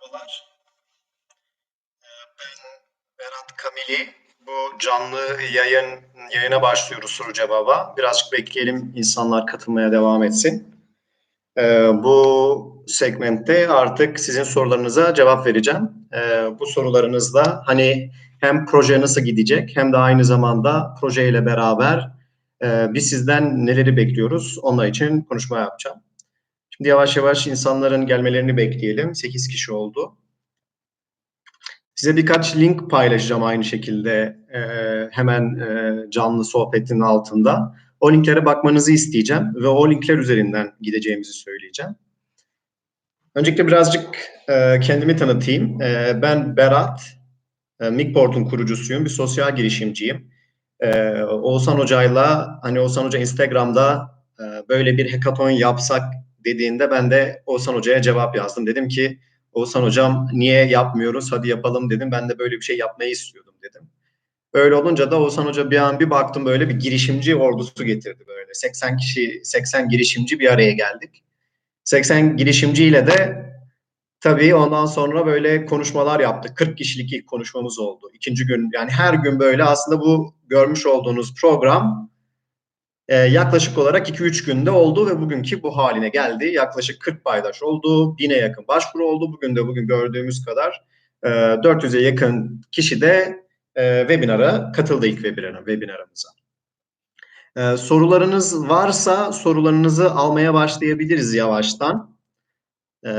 Merhabalar. Ee, Ben Berat Kamili. Bu canlı yayın yayına başlıyoruz soru cevaba. Birazcık bekleyelim insanlar katılmaya devam etsin. Ee, Bu segmentte artık sizin sorularınıza cevap vereceğim. Ee, Bu sorularınızda hani hem proje nasıl gidecek hem de aynı zamanda projeyle beraber e, biz sizden neleri bekliyoruz onlar için konuşma yapacağım. Şimdi yavaş yavaş insanların gelmelerini bekleyelim. 8 kişi oldu. Size birkaç link paylaşacağım aynı şekilde e, hemen e, canlı sohbetin altında. O linklere bakmanızı isteyeceğim ve o linkler üzerinden gideceğimizi söyleyeceğim. Öncelikle birazcık e, kendimi tanıtayım. E, ben Berat, e, Mikport'un kurucusuyum, bir sosyal girişimciyim. E, Oğuzhan Hoca'yla, hani Oğuzhan Hoca Instagram'da e, böyle bir hackathon yapsak dediğinde ben de Oğuzhan Hoca'ya cevap yazdım. Dedim ki Oğuzhan Hocam niye yapmıyoruz hadi yapalım dedim. Ben de böyle bir şey yapmayı istiyordum dedim. Öyle olunca da Oğuzhan Hoca bir an bir baktım böyle bir girişimci ordusu getirdi böyle. 80 kişi, 80 girişimci bir araya geldik. 80 girişimciyle de tabii ondan sonra böyle konuşmalar yaptık. 40 kişilik ilk konuşmamız oldu. İkinci gün yani her gün böyle aslında bu görmüş olduğunuz program e, yaklaşık olarak 2-3 günde oldu ve bugünkü bu haline geldi. Yaklaşık 40 paydaş oldu, 1000'e yakın başvuru oldu. Bugün de bugün gördüğümüz kadar e, 400'e yakın kişi de e, webinara katıldı ilk webinara, webinarımıza. E, sorularınız varsa sorularınızı almaya başlayabiliriz yavaştan. E,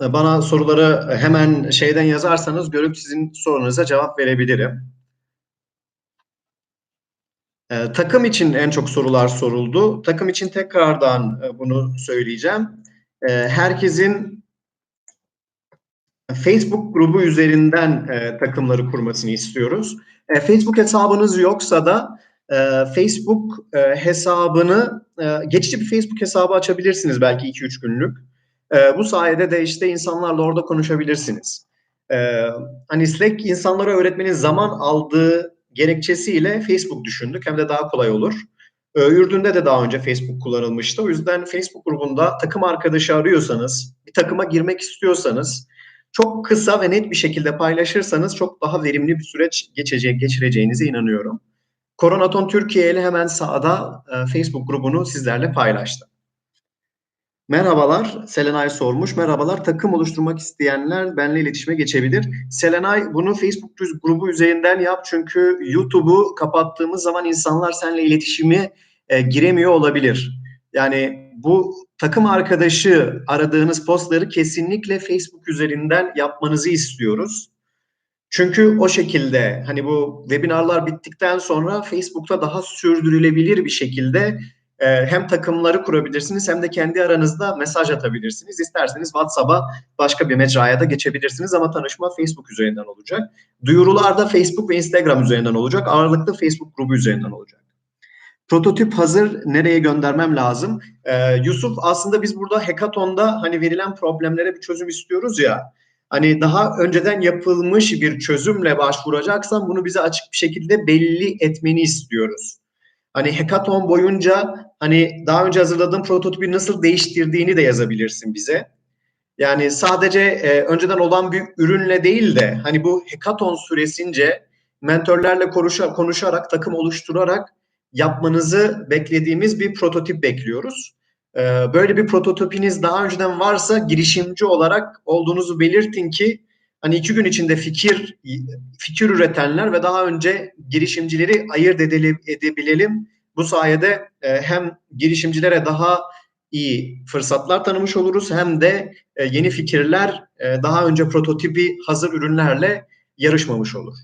bana soruları hemen şeyden yazarsanız görüp sizin sorunuza cevap verebilirim. Ee, takım için en çok sorular soruldu. Takım için tekrardan e, bunu söyleyeceğim. Ee, herkesin Facebook grubu üzerinden e, takımları kurmasını istiyoruz. E, Facebook hesabınız yoksa da e, Facebook e, hesabını e, geçici bir Facebook hesabı açabilirsiniz belki 2-3 günlük. E, bu sayede de işte insanlarla orada konuşabilirsiniz. E, hani Slack insanlara öğretmenin zaman aldığı gerekçesiyle Facebook düşündük. Hem de daha kolay olur. Ee, Ürdün'de de daha önce Facebook kullanılmıştı. O yüzden Facebook grubunda takım arkadaşı arıyorsanız, bir takıma girmek istiyorsanız çok kısa ve net bir şekilde paylaşırsanız çok daha verimli bir süreç geçecek, geçireceğinize inanıyorum. Koronaton Türkiye ile hemen sağda e, Facebook grubunu sizlerle paylaştım. Merhabalar, Selenay sormuş. Merhabalar, takım oluşturmak isteyenler benimle iletişime geçebilir. Selenay bunu Facebook grubu üzerinden yap çünkü YouTube'u kapattığımız zaman insanlar seninle iletişimi e, giremiyor olabilir. Yani bu takım arkadaşı aradığınız postları kesinlikle Facebook üzerinden yapmanızı istiyoruz. Çünkü o şekilde hani bu webinarlar bittikten sonra Facebook'ta daha sürdürülebilir bir şekilde e, hem takımları kurabilirsiniz hem de kendi aranızda mesaj atabilirsiniz. İsterseniz WhatsApp'a başka bir mecraya da geçebilirsiniz ama tanışma Facebook üzerinden olacak. Duyurular da Facebook ve Instagram üzerinden olacak. Ağırlıklı Facebook grubu üzerinden olacak. Prototip hazır nereye göndermem lazım? Ee, Yusuf aslında biz burada hackathon'da hani verilen problemlere bir çözüm istiyoruz ya. Hani daha önceden yapılmış bir çözümle başvuracaksan bunu bize açık bir şekilde belli etmeni istiyoruz. Hani hackathon boyunca hani daha önce hazırladığın prototipi nasıl değiştirdiğini de yazabilirsin bize. Yani sadece e, önceden olan bir ürünle değil de hani bu hackathon süresince mentorlarla konuşa, konuşarak, takım oluşturarak yapmanızı beklediğimiz bir prototip bekliyoruz. E, böyle bir prototipiniz daha önceden varsa girişimci olarak olduğunuzu belirtin ki hani iki gün içinde fikir fikir üretenler ve daha önce girişimcileri ayırt edelim, edebilelim. Bu sayede e, hem girişimcilere daha iyi fırsatlar tanımış oluruz hem de e, yeni fikirler e, daha önce prototipi hazır ürünlerle yarışmamış olur.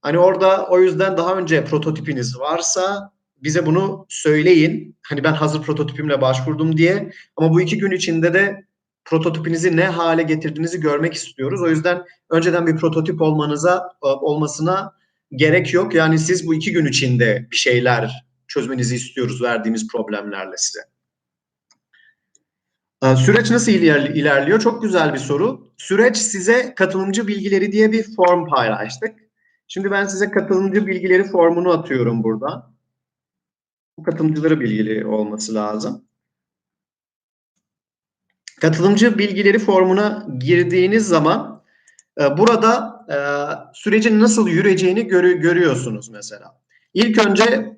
Hani orada o yüzden daha önce prototipiniz varsa bize bunu söyleyin. Hani ben hazır prototipimle başvurdum diye. Ama bu iki gün içinde de prototipinizi ne hale getirdiğinizi görmek istiyoruz. O yüzden önceden bir prototip olmanıza e, olmasına gerek yok. Yani siz bu iki gün içinde bir şeyler çözmenizi istiyoruz verdiğimiz problemlerle size. E, süreç nasıl ilerliyor? Çok güzel bir soru. Süreç size katılımcı bilgileri diye bir form paylaştık. Şimdi ben size katılımcı bilgileri formunu atıyorum buradan. Bu katılımcıları bilgili olması lazım. katılımcı bilgileri formuna girdiğiniz zaman e, burada e, sürecin nasıl yüreceğini görü, görüyorsunuz mesela. İlk önce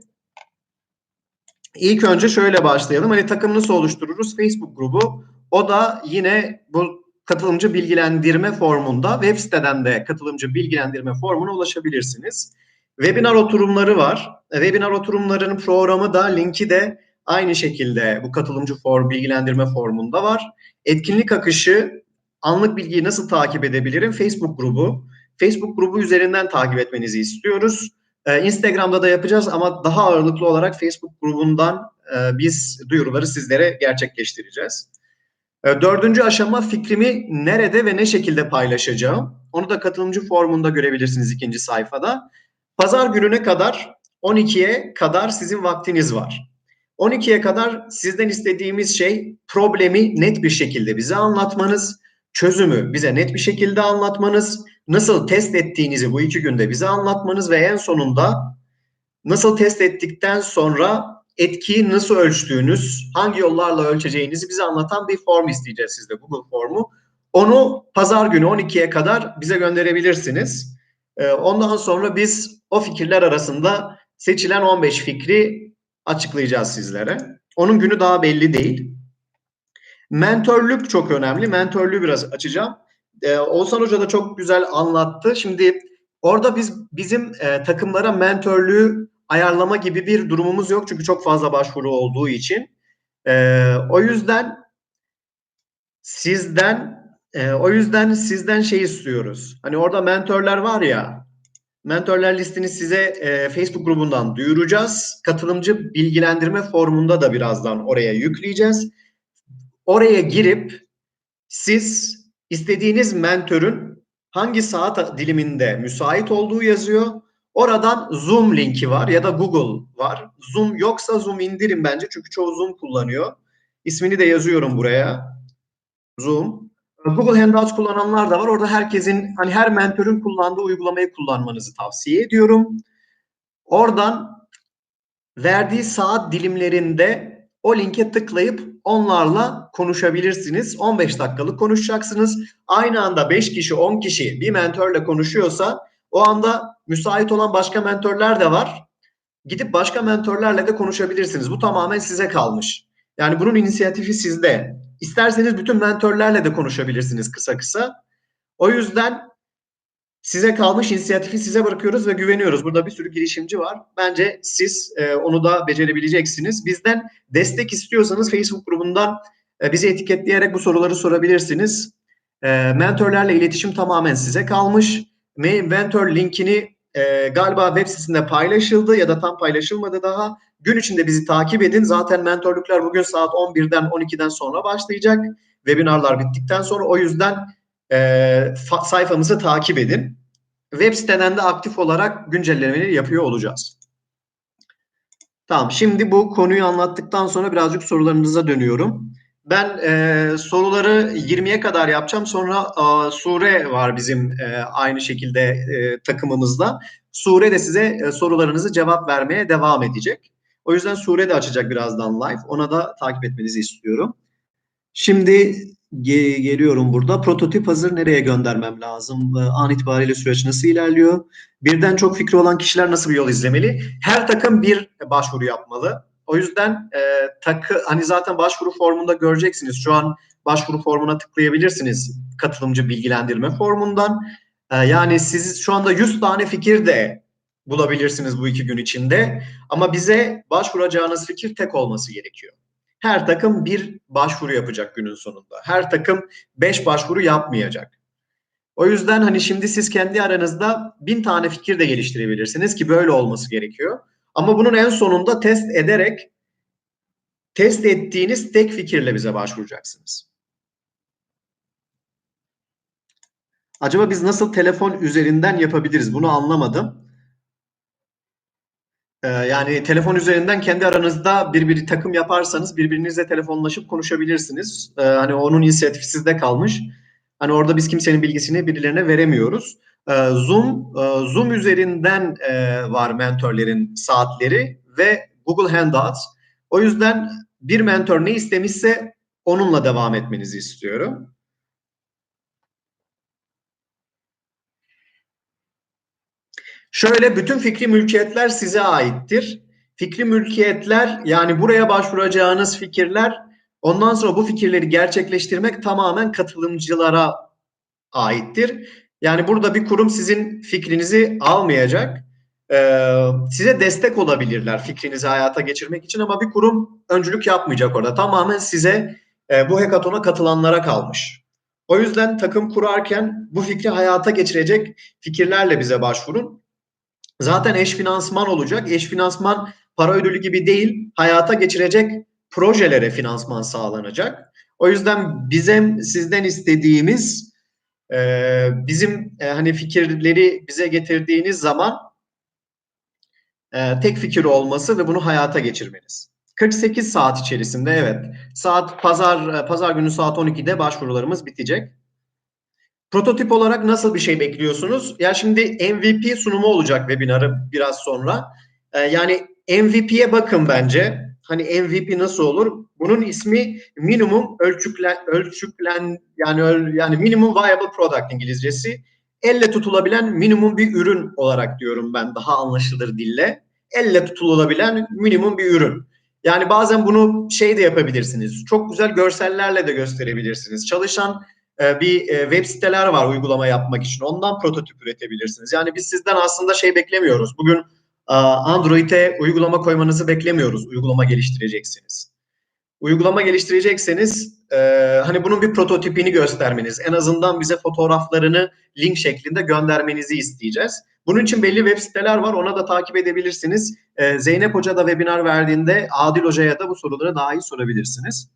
ilk önce şöyle başlayalım. Hani takım nasıl oluştururuz? Facebook grubu. O da yine bu katılımcı bilgilendirme formunda web siteden de katılımcı bilgilendirme formuna ulaşabilirsiniz. Webinar oturumları var. Webinar oturumlarının programı da linki de aynı şekilde bu katılımcı form bilgilendirme formunda var. Etkinlik akışı, anlık bilgiyi nasıl takip edebilirim? Facebook grubu. Facebook grubu üzerinden takip etmenizi istiyoruz. Ee, Instagram'da da yapacağız ama daha ağırlıklı olarak Facebook grubundan e, biz duyuruları sizlere gerçekleştireceğiz. E, dördüncü aşama fikrimi nerede ve ne şekilde paylaşacağım. Onu da katılımcı formunda görebilirsiniz ikinci sayfada. Pazar gününe kadar 12'ye kadar sizin vaktiniz var. 12'ye kadar sizden istediğimiz şey problemi net bir şekilde bize anlatmanız, çözümü bize net bir şekilde anlatmanız, nasıl test ettiğinizi bu iki günde bize anlatmanız ve en sonunda nasıl test ettikten sonra etkiyi nasıl ölçtüğünüz, hangi yollarla ölçeceğinizi bize anlatan bir form isteyeceğiz sizde Google formu. Onu pazar günü 12'ye kadar bize gönderebilirsiniz. Ee, ondan sonra biz o fikirler arasında seçilen 15 fikri açıklayacağız sizlere. Onun günü daha belli değil. Mentörlük çok önemli. Mentörlüğü biraz açacağım. Ee, Oğuzhan Hoca da çok güzel anlattı. Şimdi orada biz bizim e, takımlara mentörlüğü ayarlama gibi bir durumumuz yok. Çünkü çok fazla başvuru olduğu için. Ee, o yüzden sizden e, o yüzden sizden şey istiyoruz. Hani orada mentörler var ya Mentörler listini size e, Facebook grubundan duyuracağız. Katılımcı bilgilendirme formunda da birazdan oraya yükleyeceğiz. Oraya girip siz istediğiniz mentörün hangi saat diliminde müsait olduğu yazıyor. Oradan Zoom linki var ya da Google var. Zoom yoksa Zoom indirin bence çünkü çoğu Zoom kullanıyor. İsmini de yazıyorum buraya. Zoom. Google Hangouts kullananlar da var. Orada herkesin hani her mentörün kullandığı uygulamayı kullanmanızı tavsiye ediyorum. Oradan verdiği saat dilimlerinde o linke tıklayıp onlarla konuşabilirsiniz. 15 dakikalık konuşacaksınız. Aynı anda 5 kişi 10 kişi bir mentörle konuşuyorsa o anda müsait olan başka mentörler de var. Gidip başka mentörlerle de konuşabilirsiniz. Bu tamamen size kalmış. Yani bunun inisiyatifi sizde. İsterseniz bütün mentörlerle de konuşabilirsiniz kısa kısa. O yüzden size kalmış inisiyatifi size bırakıyoruz ve güveniyoruz. Burada bir sürü girişimci var. Bence siz e, onu da becerebileceksiniz. Bizden destek istiyorsanız Facebook grubundan e, bizi etiketleyerek bu soruları sorabilirsiniz. E, mentörlerle iletişim tamamen size kalmış. Mentor linkini e, galiba web sitesinde paylaşıldı ya da tam paylaşılmadı daha. Gün içinde bizi takip edin. Zaten mentorluklar bugün saat 11'den 12'den sonra başlayacak. Webinarlar bittikten sonra o yüzden e, sayfamızı takip edin. Web siteden de aktif olarak güncellemeleri yapıyor olacağız. Tamam şimdi bu konuyu anlattıktan sonra birazcık sorularınıza dönüyorum. Ben e, soruları 20'ye kadar yapacağım. Sonra e, Sure var bizim e, aynı şekilde e, takımımızda. Sure de size e, sorularınızı cevap vermeye devam edecek. O yüzden Sure de açacak birazdan live. Ona da takip etmenizi istiyorum. Şimdi ge- geliyorum burada. Prototip hazır nereye göndermem lazım? An itibariyle süreç nasıl ilerliyor? Birden çok fikri olan kişiler nasıl bir yol izlemeli? Her takım bir başvuru yapmalı. O yüzden e, takı hani zaten başvuru formunda göreceksiniz. Şu an başvuru formuna tıklayabilirsiniz katılımcı bilgilendirme formundan. E, yani siz şu anda 100 tane fikir de bulabilirsiniz bu iki gün içinde. Ama bize başvuracağınız fikir tek olması gerekiyor. Her takım bir başvuru yapacak günün sonunda. Her takım beş başvuru yapmayacak. O yüzden hani şimdi siz kendi aranızda bin tane fikir de geliştirebilirsiniz ki böyle olması gerekiyor. Ama bunun en sonunda test ederek test ettiğiniz tek fikirle bize başvuracaksınız. Acaba biz nasıl telefon üzerinden yapabiliriz? Bunu anlamadım. Ee, yani telefon üzerinden kendi aranızda bir bir takım yaparsanız birbirinizle telefonlaşıp konuşabilirsiniz. Ee, hani onun inisiyatifi sizde kalmış. Hani orada biz kimsenin bilgisini birilerine veremiyoruz. Ee, Zoom e, Zoom üzerinden e, var mentorlerin saatleri ve Google Hangouts. O yüzden bir mentor ne istemişse onunla devam etmenizi istiyorum. Şöyle bütün fikri mülkiyetler size aittir. Fikri mülkiyetler yani buraya başvuracağınız fikirler ondan sonra bu fikirleri gerçekleştirmek tamamen katılımcılara aittir. Yani burada bir kurum sizin fikrinizi almayacak. Ee, size destek olabilirler fikrinizi hayata geçirmek için ama bir kurum öncülük yapmayacak orada. Tamamen size e, bu hekatona katılanlara kalmış. O yüzden takım kurarken bu fikri hayata geçirecek fikirlerle bize başvurun. Zaten eş finansman olacak. Eş finansman para ödülü gibi değil, hayata geçirecek projelere finansman sağlanacak. O yüzden bizim sizden istediğimiz e, bizim e, hani fikirleri bize getirdiğiniz zaman e, tek fikir olması ve bunu hayata geçirmeniz. 48 saat içerisinde evet. Saat pazar pazar günü saat 12'de başvurularımız bitecek. Prototip olarak nasıl bir şey bekliyorsunuz? Ya şimdi MVP sunumu olacak webinarı biraz sonra. Ee, yani MVP'ye bakın bence. Hani MVP nasıl olur? Bunun ismi minimum ölçüklen ölçüklen yani yani minimum viable product İngilizcesi. Elle tutulabilen minimum bir ürün olarak diyorum ben daha anlaşılır dille. Elle tutulabilen minimum bir ürün. Yani bazen bunu şey de yapabilirsiniz. Çok güzel görsellerle de gösterebilirsiniz. Çalışan bir e, web siteler var uygulama yapmak için. Ondan prototip üretebilirsiniz. Yani biz sizden aslında şey beklemiyoruz. Bugün e, Android'e uygulama koymanızı beklemiyoruz. Uygulama geliştireceksiniz. Uygulama geliştirecekseniz hani bunun bir prototipini göstermeniz, en azından bize fotoğraflarını link şeklinde göndermenizi isteyeceğiz. Bunun için belli web siteler var. Ona da takip edebilirsiniz. Zeynep Hoca da webinar verdiğinde Adil Hoca'ya da bu soruları daha iyi sorabilirsiniz.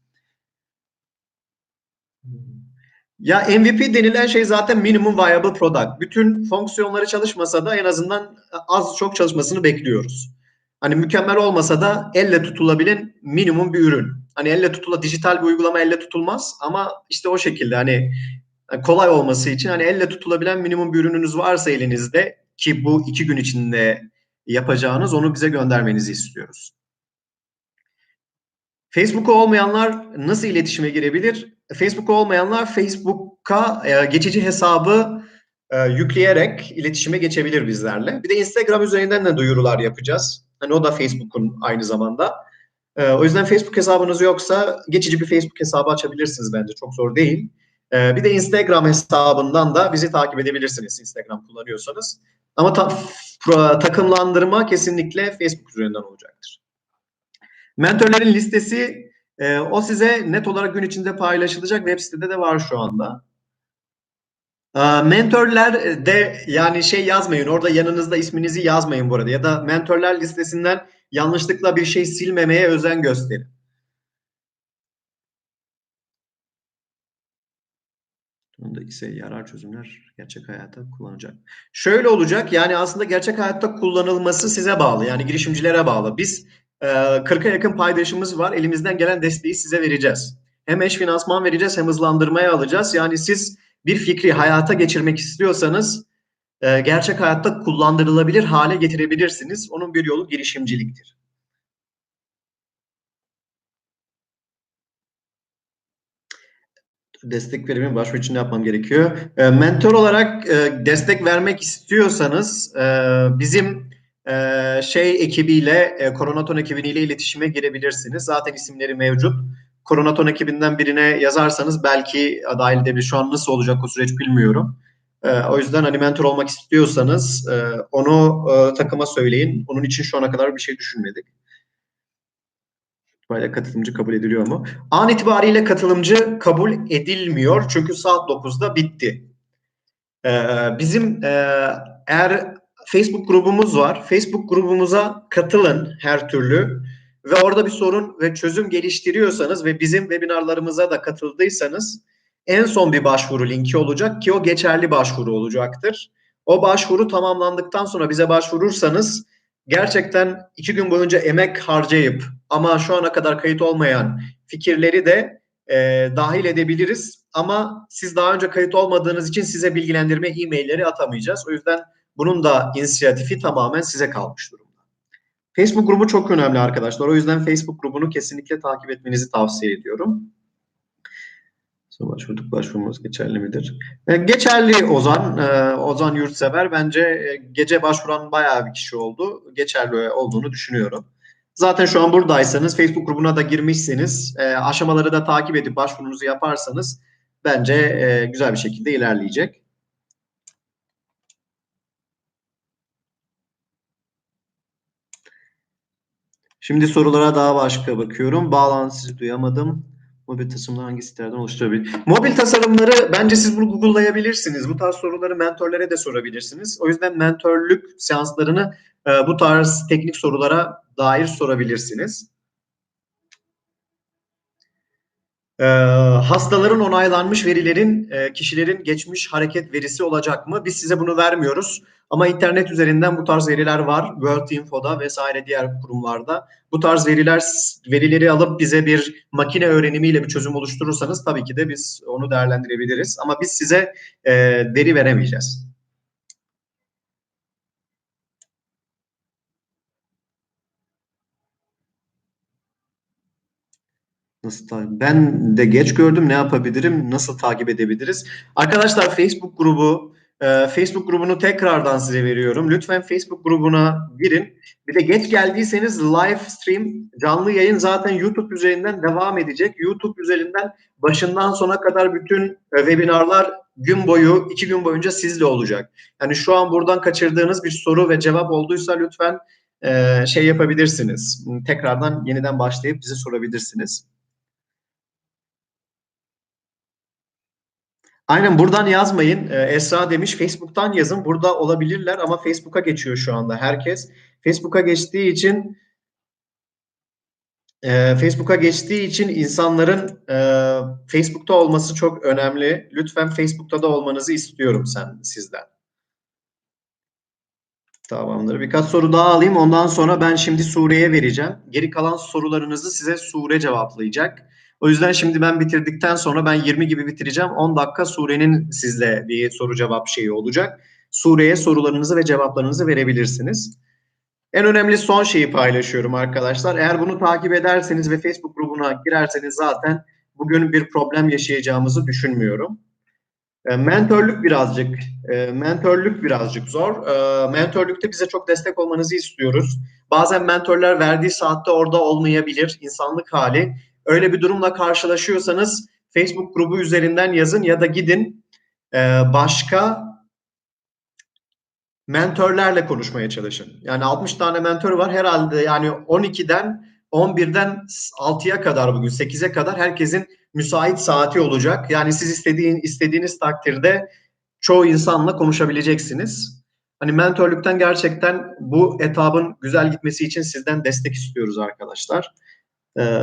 Ya MVP denilen şey zaten minimum viable product. Bütün fonksiyonları çalışmasa da en azından az çok çalışmasını bekliyoruz. Hani mükemmel olmasa da elle tutulabilen minimum bir ürün. Hani elle tutula dijital bir uygulama elle tutulmaz ama işte o şekilde hani kolay olması için hani elle tutulabilen minimum bir ürününüz varsa elinizde ki bu iki gün içinde yapacağınız onu bize göndermenizi istiyoruz. Facebook'u olmayanlar nasıl iletişime girebilir? Facebook olmayanlar Facebook'a e, geçici hesabı e, yükleyerek iletişime geçebilir bizlerle. Bir de Instagram üzerinden de duyurular yapacağız. Hani o da Facebook'un aynı zamanda. E, o yüzden Facebook hesabınız yoksa geçici bir Facebook hesabı açabilirsiniz bence. Çok zor değil. E, bir de Instagram hesabından da bizi takip edebilirsiniz Instagram kullanıyorsanız. Ama ta, takımlandırma kesinlikle Facebook üzerinden olacaktır. Mentorların listesi e, o size net olarak gün içinde paylaşılacak. Web sitede de var şu anda. E, mentorlar de yani şey yazmayın orada yanınızda isminizi yazmayın bu arada ya da mentorlar listesinden yanlışlıkla bir şey silmemeye özen gösterin. Bunda ise yarar çözümler gerçek hayatta kullanacak. Şöyle olacak yani aslında gerçek hayatta kullanılması size bağlı yani girişimcilere bağlı. Biz 40'a ee, yakın paydaşımız var. Elimizden gelen desteği size vereceğiz. Hem eş finansman vereceğiz hem hızlandırmaya alacağız. Yani siz bir fikri hayata geçirmek istiyorsanız e, gerçek hayatta kullandırılabilir hale getirebilirsiniz. Onun bir yolu girişimciliktir. destek verimin başvuru için yapmam gerekiyor? E, mentor olarak e, destek vermek istiyorsanız bizim e, şey ekibiyle, e, Koronaton ekibiyle iletişime girebilirsiniz. Zaten isimleri mevcut. Koronaton ekibinden birine yazarsanız belki dahil edebilir. Şu an nasıl olacak o süreç bilmiyorum. E, o yüzden hani mentor olmak istiyorsanız e, onu e, takıma söyleyin. Onun için şu ana kadar bir şey düşünmedik. Böyle katılımcı kabul ediliyor mu? An itibariyle katılımcı kabul edilmiyor. Çünkü saat 9'da bitti. Ee, bizim e, eğer Facebook grubumuz var. Facebook grubumuza katılın her türlü ve orada bir sorun ve çözüm geliştiriyorsanız ve bizim webinarlarımıza da katıldıysanız en son bir başvuru linki olacak ki o geçerli başvuru olacaktır. O başvuru tamamlandıktan sonra bize başvurursanız gerçekten iki gün boyunca emek harcayıp ama şu ana kadar kayıt olmayan fikirleri de e, dahil edebiliriz. Ama siz daha önce kayıt olmadığınız için size bilgilendirme e-mailleri atamayacağız. O yüzden bunun da inisiyatifi tamamen size kalmış durumda. Facebook grubu çok önemli arkadaşlar. O yüzden Facebook grubunu kesinlikle takip etmenizi tavsiye ediyorum. Başvurduk başvurmamız geçerli midir? E, geçerli Ozan. E, Ozan Yurtsever. Bence e, gece başvuran bayağı bir kişi oldu. Geçerli olduğunu düşünüyorum. Zaten şu an buradaysanız, Facebook grubuna da girmişseniz, aşamaları da takip edip başvurunuzu yaparsanız bence güzel bir şekilde ilerleyecek. Şimdi sorulara daha başka bakıyorum. Bağlantıyı duyamadım. Mobil tasarımları hangi sitelerden oluşturabilir? Mobil tasarımları bence siz bunu Google'layabilirsiniz. Bu tarz soruları mentorlara da sorabilirsiniz. O yüzden mentorluk seanslarını e, bu tarz teknik sorulara dair sorabilirsiniz. Ee, hastaların onaylanmış verilerin e, kişilerin geçmiş hareket verisi olacak mı? Biz size bunu vermiyoruz. Ama internet üzerinden bu tarz veriler var. World Info'da vesaire diğer kurumlarda. Bu tarz veriler verileri alıp bize bir makine öğrenimiyle bir çözüm oluşturursanız tabii ki de biz onu değerlendirebiliriz. Ama biz size e, veri veremeyeceğiz. Nasıl ben de geç gördüm. Ne yapabilirim? Nasıl takip edebiliriz? Arkadaşlar Facebook grubu e, Facebook grubunu tekrardan size veriyorum. Lütfen Facebook grubuna girin. Bir de geç geldiyseniz live stream canlı yayın zaten YouTube üzerinden devam edecek. YouTube üzerinden başından sona kadar bütün e, webinarlar gün boyu, iki gün boyunca sizle olacak. Yani şu an buradan kaçırdığınız bir soru ve cevap olduysa lütfen e, şey yapabilirsiniz. Tekrardan yeniden başlayıp bize sorabilirsiniz. Aynen buradan yazmayın. Ee, Esra demiş Facebook'tan yazın. Burada olabilirler ama Facebook'a geçiyor şu anda herkes. Facebook'a geçtiği için e, Facebook'a geçtiği için insanların e, Facebook'ta olması çok önemli. Lütfen Facebook'ta da olmanızı istiyorum sen sizden. Tamamdır. Birkaç soru daha alayım. Ondan sonra ben şimdi Sure'ye vereceğim. Geri kalan sorularınızı size Sure cevaplayacak. O yüzden şimdi ben bitirdikten sonra ben 20 gibi bitireceğim. 10 dakika Sure'nin sizle bir soru cevap şeyi olacak. Sure'ye sorularınızı ve cevaplarınızı verebilirsiniz. En önemli son şeyi paylaşıyorum arkadaşlar. Eğer bunu takip ederseniz ve Facebook grubuna girerseniz zaten bugün bir problem yaşayacağımızı düşünmüyorum. E, mentörlük birazcık, e, mentörlük birazcık zor. E, mentörlükte bize çok destek olmanızı istiyoruz. Bazen mentörler verdiği saatte orada olmayabilir, insanlık hali. Öyle bir durumla karşılaşıyorsanız Facebook grubu üzerinden yazın ya da gidin başka mentörlerle konuşmaya çalışın. Yani 60 tane mentör var herhalde yani 12'den 11'den 6'ya kadar bugün 8'e kadar herkesin müsait saati olacak. Yani siz istediğin istediğiniz takdirde çoğu insanla konuşabileceksiniz. Hani mentörlükten gerçekten bu etabın güzel gitmesi için sizden destek istiyoruz arkadaşlar. Ee,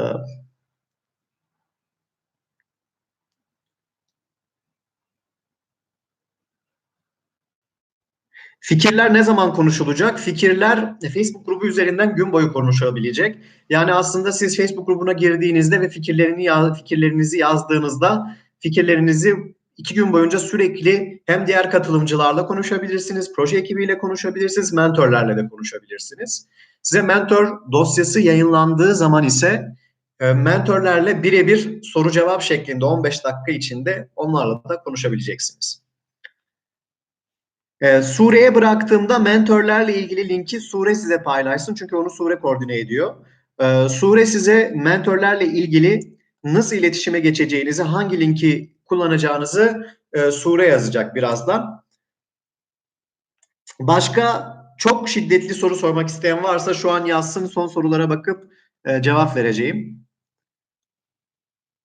Fikirler ne zaman konuşulacak? Fikirler Facebook grubu üzerinden gün boyu konuşabilecek. Yani aslında siz Facebook grubuna girdiğinizde ve fikirlerini fikirlerinizi yazdığınızda fikirlerinizi iki gün boyunca sürekli hem diğer katılımcılarla konuşabilirsiniz, proje ekibiyle konuşabilirsiniz, mentorlarla da konuşabilirsiniz. Size mentor dosyası yayınlandığı zaman ise e, mentorlarla birebir soru cevap şeklinde 15 dakika içinde onlarla da konuşabileceksiniz. Ee, Sure'ye bıraktığımda mentörlerle ilgili linki Sure size paylaşsın. Çünkü onu Sure koordine ediyor. Ee, Sure size mentörlerle ilgili nasıl iletişime geçeceğinizi, hangi linki kullanacağınızı e, Sure yazacak birazdan. Başka çok şiddetli soru sormak isteyen varsa şu an yazsın. Son sorulara bakıp e, cevap vereceğim.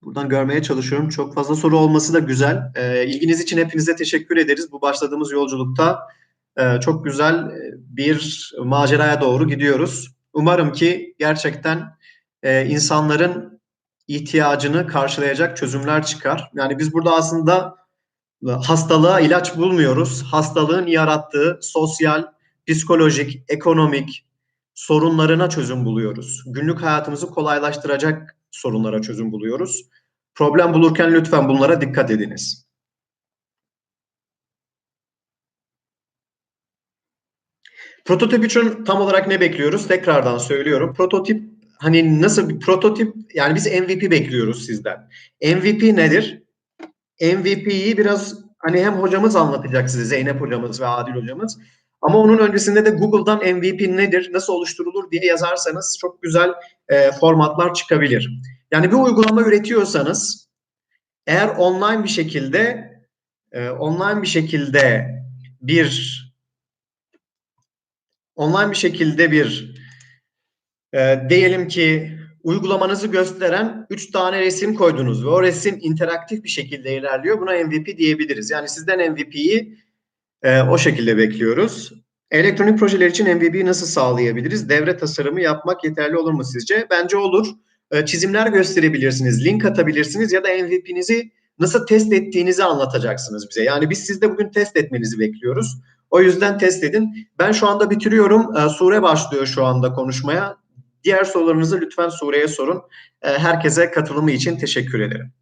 Buradan görmeye çalışıyorum. Çok fazla soru olması da güzel. E, ilginiz için hepinize teşekkür ederiz. Bu başladığımız yolculukta e, çok güzel e, bir maceraya doğru gidiyoruz. Umarım ki gerçekten e, insanların ihtiyacını karşılayacak çözümler çıkar. Yani biz burada aslında hastalığa ilaç bulmuyoruz. Hastalığın yarattığı sosyal, psikolojik, ekonomik sorunlarına çözüm buluyoruz. Günlük hayatımızı kolaylaştıracak sorunlara çözüm buluyoruz. Problem bulurken lütfen bunlara dikkat ediniz. Prototip için tam olarak ne bekliyoruz? Tekrardan söylüyorum. Prototip hani nasıl bir prototip yani biz MVP bekliyoruz sizden. MVP nedir? MVP'yi biraz hani hem hocamız anlatacak size Zeynep hocamız ve Adil hocamız. Ama onun öncesinde de Google'dan MVP nedir, nasıl oluşturulur diye yazarsanız çok güzel e, formatlar çıkabilir. Yani bir uygulama üretiyorsanız eğer online bir şekilde e, online bir şekilde bir online bir şekilde bir e, diyelim ki uygulamanızı gösteren 3 tane resim koydunuz ve o resim interaktif bir şekilde ilerliyor. Buna MVP diyebiliriz. Yani sizden MVP'yi e, o şekilde bekliyoruz. Elektronik projeler için MVP'yi nasıl sağlayabiliriz? Devre tasarımı yapmak yeterli olur mu sizce? Bence olur. E, çizimler gösterebilirsiniz, link atabilirsiniz ya da MVP'nizi nasıl test ettiğinizi anlatacaksınız bize. Yani biz sizde bugün test etmenizi bekliyoruz. O yüzden test edin. Ben şu anda bitiriyorum. E, Sure başlıyor şu anda konuşmaya. Diğer sorularınızı lütfen Sure'ye sorun. E, herkese katılımı için teşekkür ederim.